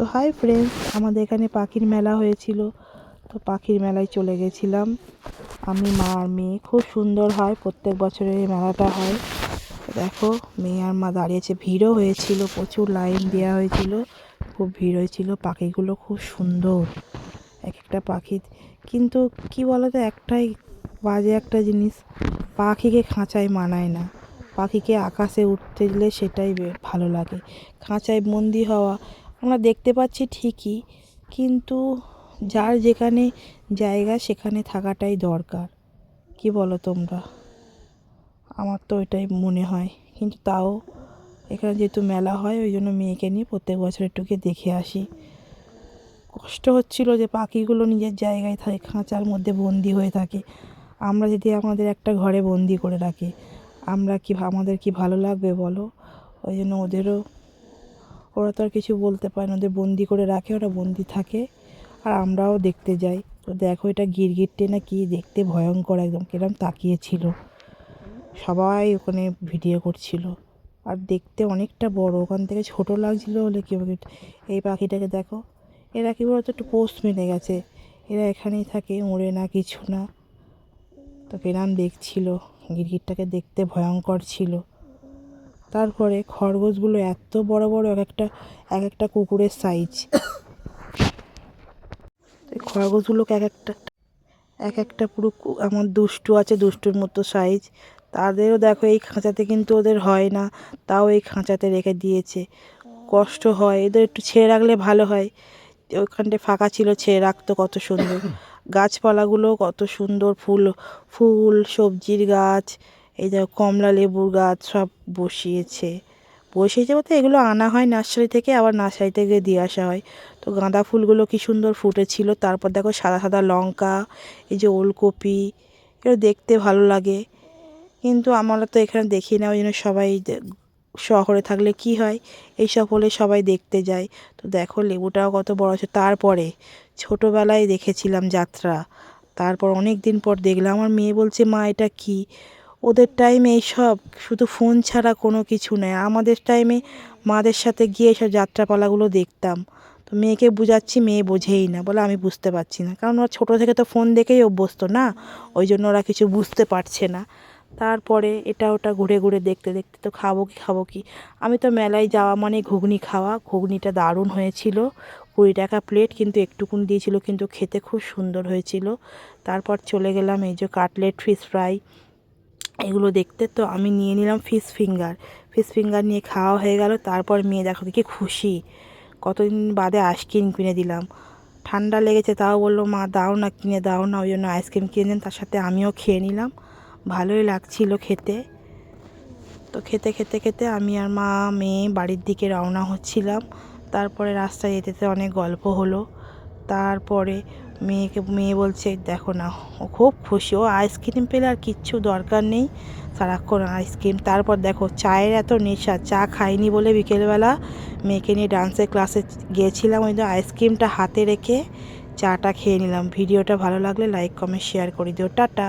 তো hi friends আমাদের এখানে পাখির মেলা হয়েছিল। তো পাখির মেলায় চলে গেছিলাম। আমি, মা আর মেয়ে, খুব সুন্দর হয়, প্রত্যেক বছরের এই মেলাটা হয়। দেখো, মেয়ে আর মা দাঁড়িয়েছে, ভিড়ও হয়েছিল, প্রচুর লাইন দেওয়া হয়েছিল, খুব ভিড় হয়েছিল, পাখিগুলো খুব সুন্দর এক একটা পাখি। কিন্তু কি বলতো, একটাই বাজে একটা জিনিস, পাখিকে খাঁচায় মানায় না। পাখিকে আকাশে উঠতে দিলে সেটাই ভালো লাগে। খাঁচায় বন্দি হওয়া আমরা দেখতে পাচ্ছি ঠিকই, কিন্তু যার যেখানে জায়গা সেখানে থাকাটাই দরকার। কি বলো তোমরা? আমার তো এটাই মনে হয়। কিন্তু তাও এখানে যেহেতু মেলা হয়, ওই জন্য মেয়েকে নিয়ে প্রত্যেক বছর একটুকে দেখে আসি। কষ্ট হচ্ছিল যে পাখিগুলো নিজের জায়গায় থাকে, খাঁচার মধ্যে বন্দি হয়ে থাকে। আমরা যদি আমাদের একটা ঘরে বন্দি করে রাখি, আমরা কি আমাদের কি ভালো লাগবে বলো? ওই জন্য ওদেরও ওরা তো আর কিছু বলতে পারে না। ওদের বন্দি করে রাখে, ওরা বন্দি থাকে। আর আমরাও দেখতে যাই। তো দেখো এটা গিরগিট্টে না কি দেখতে ভয়ঙ্কর একদম, কিরম তাকিয়েছিল। সবাই ওখানে ভিডিও করছিল। আর দেখতে অনেকটা বড়, ওখান থেকে ছোট লাগছিল হলে কী এই পাখিটাকে দেখো। এরা কি বলতো, একটু পোস্ট মেনে গেছে। এরা এখানেই থাকে ওড়ে না কিছু না। তো কেরাম দেখছিল, গিরগিটটাকে দেখতে ভয়ঙ্কর ছিল। তারপরে খরগোশগুলো এত বড় বড়, এক একটা এক একটা কুকুরের সাইজ খরগোশগুলোকে এক একটা এক একটা পুরো এমন দুষ্টু আছে, দুষ্টুর মতো সাইজ তাদেরও দেখো এই খাঁচাতে কিন্তু ওদের হয় না, তাও এই খাঁচাতে রেখে দিয়েছে। কষ্ট হয়, এদের একটু ছেড়ে রাখলে ভালো হয়। ওইখানটায় ফাঁকা ছিল, ছেড়ে রাখতো কত সুন্দর। গাছপালাগুলো কত সুন্দর, ফুল ফুল, সবজির গাছ। এই দেখো কমলা লেবুর গাছ সব বসিয়েছে। বসিয়েছে বলতে এগুলো আনা হয় নার্সারি থেকে, আবার নার্সারি থেকে দিয়ে আসা হয়। তো গাঁদা ফুলগুলো কি সুন্দর ফুটেছিল। তারপর দেখো সাদা সাদা লঙ্কা, এই যে ওলকপি, এগুলো দেখতে ভালো লাগে। কিন্তু আমরা তো এখানে দেখি না, ওই জন্য সবাই শহরে থাকলে কি হয়? এইসব হলে সবাই দেখতে যায়। তো দেখো লেবুটাও কত বড় আছে তারপরে ছোটোবেলায় দেখেছিলাম যাত্রা। তারপর অনেক দিন পর দেখলাম, আমার মেয়ে বলছে, মা, এটা কি? ওদের টাইমে এইসব, শুধু ফোন ছাড়া কোনো কিছু নেই আমাদের টাইমে মাদের সাথে গিয়ে এসব যাত্রাপালাগুলো দেখতাম। তো মেয়েকে বুঝাচ্ছি, মেয়ে বোঝেই না। বলে আমি বুঝতে পারছি না। কারণ ওরা ছোটো থেকে তো ফোন দেখেই অভ্যস্ত না। ওই জন্য ওরা কিছু বুঝতে পারছে না। তারপরে এটা ওটা ঘুরে ঘুরে দেখতে দেখতে তো খাব কি খাব কি? আমি তো মেলায় যাওয়া মানে ঘুগনি খাওয়া। ঘুগনিটা দারুণ হয়েছিল। কুড়ি টাকা প্লেট কিন্তু একটুকুন দিয়েছিল, কিন্তু খেতে খুব সুন্দর হয়েছিল। তারপর চলে গেলাম এই যে কাটলেট ফিশ ফ্রাই এগুলো দেখতে তো আমি নিয়ে নিলাম ফিশ ফিঙ্গার ফিশ ফিঙ্গার নিয়ে খাওয়া হয়ে গেল, তারপর মেয়ে দেখো কি খুশি। কতদিন বাদে আইসক্রিম কিনে দিলাম। ঠান্ডা লেগেছে, তাও বলল, মা, দাও না, কিনে দাও না, ওই জন্য আইসক্রিম কিনে দিন তার সাথে আমিও খেয়ে নিলাম। ভালোই লাগছিল খেতে। তো খেতে খেতে খেতে আমি আর মা, মেয়ে বাড়ির দিকে রওনা হচ্ছিলাম। তারপরে রাস্তায় যেতে অনেক গল্প হলো। তারপরে মেয়েকে, মেয়ে বলছে, দেখো না, ও খুব খুশি, ও আইসক্রিম পেলে আর কিচ্ছু দরকার নেই। সারাক্ষণ আইসক্রিম, তারপর দেখো চায়ের এত নেশা, চা খাইনি বলে বিকেলবেলা মেয়েকে নিয়ে ডান্সের ক্লাসে গিয়েছিলাম, ওই আইসক্রিমটা হাতে রেখে চাটা খেয়ে নিলাম। ভিডিওটা ভালো লাগলে লাইক, কমেন্ট, শেয়ার করে দিও। টাটা।